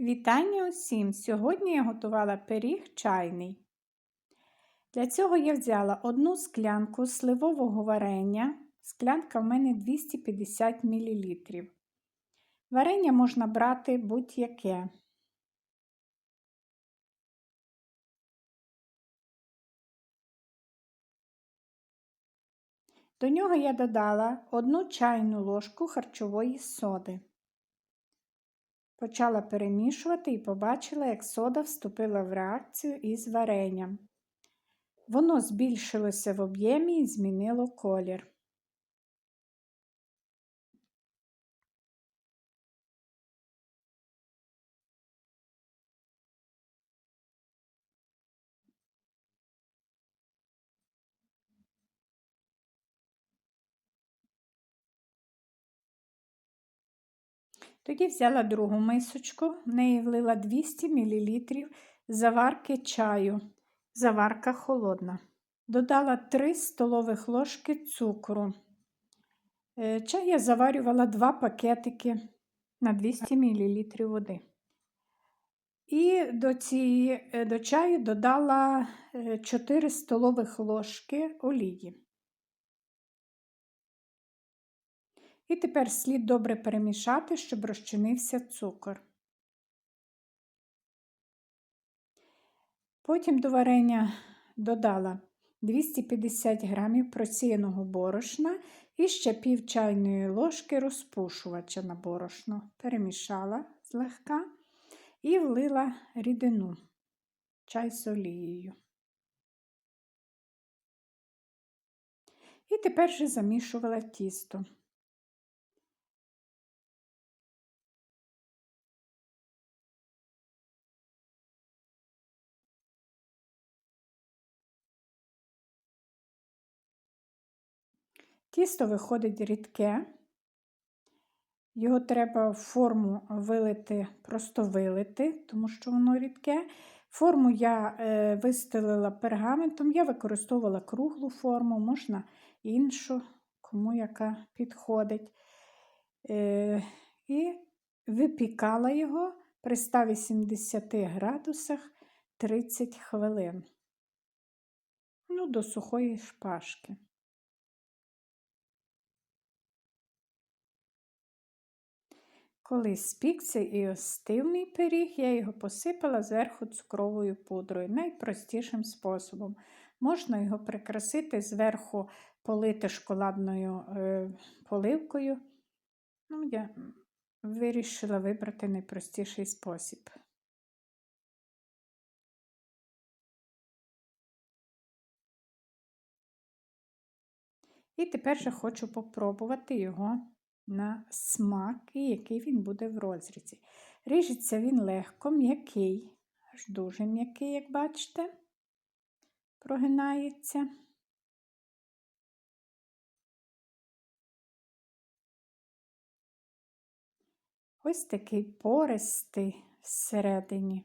Вітання усім! Сьогодні я готувала пиріг чайний. Для цього я взяла одну склянку сливового варення. Склянка в мене 250 мл. Варення можна брати будь-яке. До нього я додала одну чайну ложку харчової соди. Почала перемішувати і побачила, як сода вступила в реакцію із варенням. Воно збільшилося в об'ємі і змінило колір. Тоді взяла другу мисочку, в неї влила 200 мл заварки чаю. Заварка холодна. Додала 3 столових ложки цукру. Е, чай я заварювала 2 пакетики на 200 мл води. І до цієї, е, до чаю додала 4 е, столових ложки олії. І тепер слід добре перемішати, щоб розчинився цукор. Потім до варення додала 250 г просіяного борошна і ще пів чайної ложки розпушувача на борошно. Перемішала злегка і влила рідину, чай з олією. І тепер вже замішувала тісто. Тісто виходить рідке, його треба в форму вилити, просто вилити, тому що воно рідке. Форму я е, вистелила пергаментом, я використовувала круглу форму, можна іншу, кому яка підходить. Е, І випікала його при 180 градусах 30 хвилин. Ну, до сухої шпажки. Коли спікся і остив мій пиріг, я його посипала зверху цукровою пудрою, найпростішим способом. Можна його прикрасити зверху полити шоколадною е, поливкою. Ну, Я вирішила вибрати найпростіший спосіб. І тепер же хочу попробувати його на смак і який він буде в розрізі. Ріжеться він легко, м'який, аж дуже м'який, як бачите, прогинається. Ось такий пористий всередині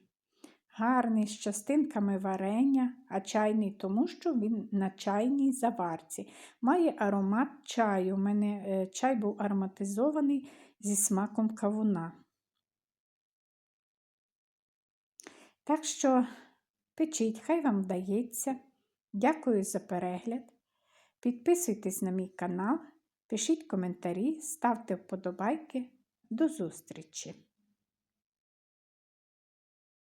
гарний з частинками варення, а чайний, тому що він на чайній заварці. Має аромат чаю. У мене е, чай був ароматизований зі смаком кавуна. Так що печіть, хай вам вдається. Дякую за перегляд. Підписуйтесь на мій канал, пишіть коментарі, ставте вподобайки. До зустрічі!